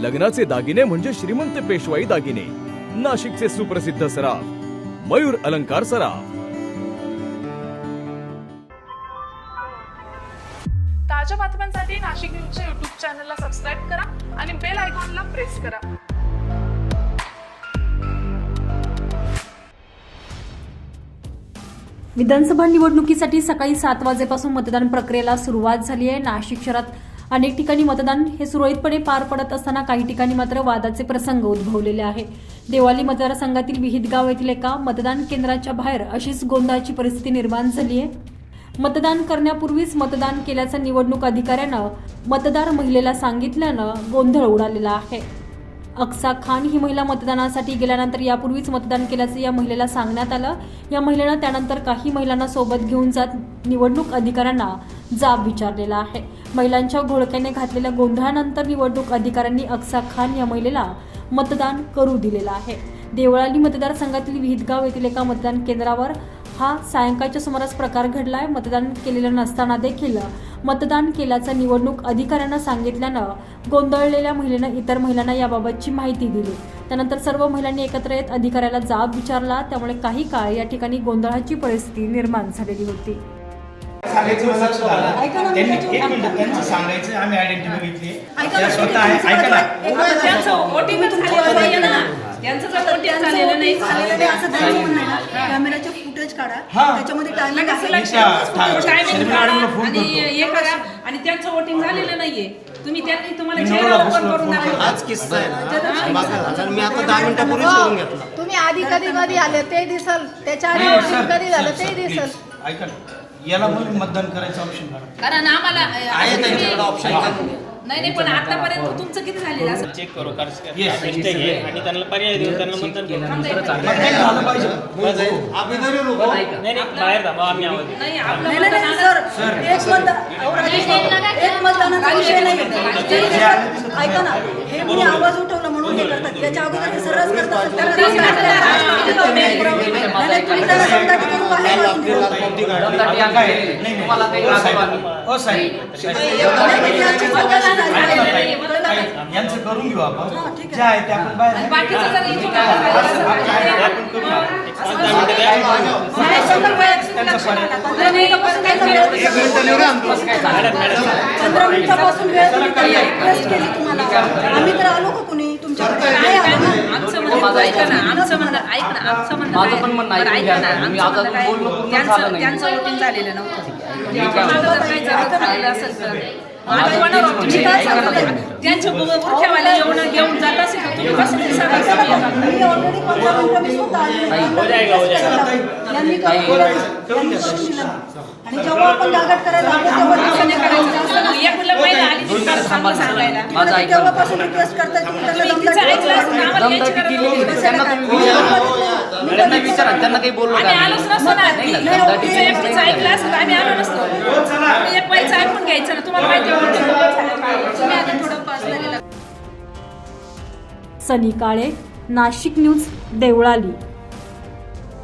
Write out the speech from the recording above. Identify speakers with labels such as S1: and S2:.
S1: लग्नाचे दागिने म्हणजे श्रीमंत पेशवाई दागिने. नाशिकचे सुप्रसिद्ध सराफ मयूर अलंकार सराफ.
S2: ताज्या बातम्यांसाठी नाशिक न्यूजच्या युट्यूब चॅनलला सबस्क्राईब करा आणि बेल आयकॉनला प्रेस करा.
S3: विधानसभा निवडणुकीसाठी सकाळी सात वाजेपासून मतदान प्रक्रियेला सुरुवात झाली आहे. नाशिक शहरात अनेक ठिकाणी मतदान हे सुरळीतपणे पार पडत असताना काही ठिकाणी मात्र वादाचे प्रसंग उद्भवलेले आहे देवाली मतदारसंघातील विहितगाव येथील एका मतदान केंद्राच्या बाहेर अशीच गोंधळाची परिस्थिती निर्माण झाली आहे. मतदान करण्यापूर्वीच मतदान केल्याचं निवडणूक अधिकाऱ्यानं मतदार महिलेला सांगितल्यानं गोंधळ उडालेला आहे. अक्सा खान ही महिला मतदानासाठी गेल्यानंतर यापूर्वीच मतदान केल्याचं या महिलेला सांगण्यात आलं. या महिलेनं त्यानंतर काही महिलांना सोबत घेऊन जात निवडणूक अधिकाऱ्यांना जाब विचारलेला आहे. महिलांच्या घोळक्याने घातलेल्या गोंधळानंतर निवडणूक अधिकाऱ्यांनी अक्सा खान या महिलेला मतदान करू दिलेलं आहे. देवळाली मतदारसंघातील विहितगाव येथील एका मतदान केंद्रावर हा सायंकाळच्या सुमारास प्रकार घडलाय. मतदान केलेलं नसताना देखील मतदान केल्याचं निवडणूक अधिकाऱ्यांना सांगितल्यानं गोंधळलेल्या महिलेनं इतर महिलांना याबाबतची माहिती दिली. त्यानंतर सर्व महिलांनी एकत्र येत अधिकाऱ्याला जाब विचारला. त्यामुळे काही काळ या ठिकाणी गोंधळाची परिस्थिती निर्माण झालेली होती.
S4: सांगायचं मला लक्षात आलं त्यांनी एक मिनिट त्यांचं सांगायचं आम्ही आयडेंटिटी घेतली त्या स्वतः आहे ऐका ना.
S5: फुटेज काढा.
S4: हा.
S5: त्याच्यामध्ये टायमिंग
S6: आणि. हे करा. आणि त्यांचं वोटिंग झालेलं नाहीये. तुम्ही त्यांनी तुम्हाला चेहरा ओपन करून.
S7: आज किस्सा आहे मी आता दहा मिनिटापूर्वीच करून घेतला.
S8: तुम्ही आधी कधी कधी आले? ते दिसल. त्याच्या आधी कधी झालं? ते दिसल.
S4: ऐका याला पण मतदान करायचं ऑप्शन
S6: कारण आम्हाला
S7: आहे त्यांच्याकडे ऑप्शन
S6: नाही नाही पण आतापर्यंत तुमचं किती झालेलं असं
S9: चेक करू मिस्टेक आहे आणि त्यांना पर्याय देऊन त्यांना मतदान करू नाही नाही बाहेर थांबा आम्ही आवाज देऊ.
S6: नाही आपलं
S5: नाही नाही नाही, सर एक मतदान अहो, राजेश भाऊ, एक मतदानाचा विषय नाही ऐका ना हे मी आवाज उठवला म्हणून हे करतात याच्या अगोदर हे सर्रास करतात त्याला
S6: तेच
S5: नाही,
S6: म्हणतात.
S5: नाही, नाही, तुम्ही त्याला दमदाटी करून बाहेर काढून दिलं.
S4: कोणती गाडी? काय? नाही, नाही. ओ साहेब, ओ साहेब.
S5: नाही, नाही, याची चौकशी झाली.
S4: ऐका ना, ताई, ताई, यांचं करून घेऊ आपण. जे आहे ते आपण बाहेर
S5: आम्ही तर आलो का
S6: ऐका ना आमचं म्हणणं ऐक ना आमचं म्हणणं
S10: माझं? पण म्हणणं
S6: बरं,
S10: ऐकून
S6: ऐका ना
S10: ना.
S6: आमचं म्हणणं काय?
S10: बोलणं पूर्ण
S6: त्यांचं
S10: नाही.
S6: त्यांचं वोटिंग झालेलं नव्हतं
S10: मी काय
S6: तुम्हाला जर काही जर झालेलं असेल तर आम्ही कोणावर option
S5: काय
S6: नाही.
S5: सांगताय?
S6: ज्यांच्या बुरख्यावाले येऊन घेऊन जात असेल तर तुम्ही कसं ते सांगा तुम्ही?
S5: मी ऑलरेडी पंधरा मिनिटं मी स्वतः आली नाही.
S9: हो जाएगा, हो जाएगा.
S5: यांनी करून दिलं. यांनी करून दिलं. आणि जेव्हा आपण गागाट करायला लागलो तेव्हा
S6: असं नाही
S5: दिवसांनी
S6: करायचं असतं. एक मुलं पहिला आली ती फार चांगलं सांगायला
S10: माझं ऐका
S5: तेव्हापासून रिक्वेस्ट तुम्ही त्यांना
S6: तुम्ही
S5: दमदाटी
S6: तिचं ऐकलं असतं,
S5: करून
S6: आम्हाला यायची
S10: दमदाटी. त्यांना तुम्ही विचारा. मॅडमना विचारा. त्यांना काही बोललो
S6: आम्ही
S10: का
S6: आलोच नसतो ना.
S10: नाही ना,
S6: ती-
S10: दमदाटी
S6: तिचं एकटीचं ऐकलं असतं तर आम्ही आलो नसतो. तुम्ही एक बाईचं ऐकून घ्यायचं ना. तुम्हाला माहिती होतं तुम्ही आता थोडं पर्सनली
S3: सनी काळे नाशिक न्यूज देवळाली.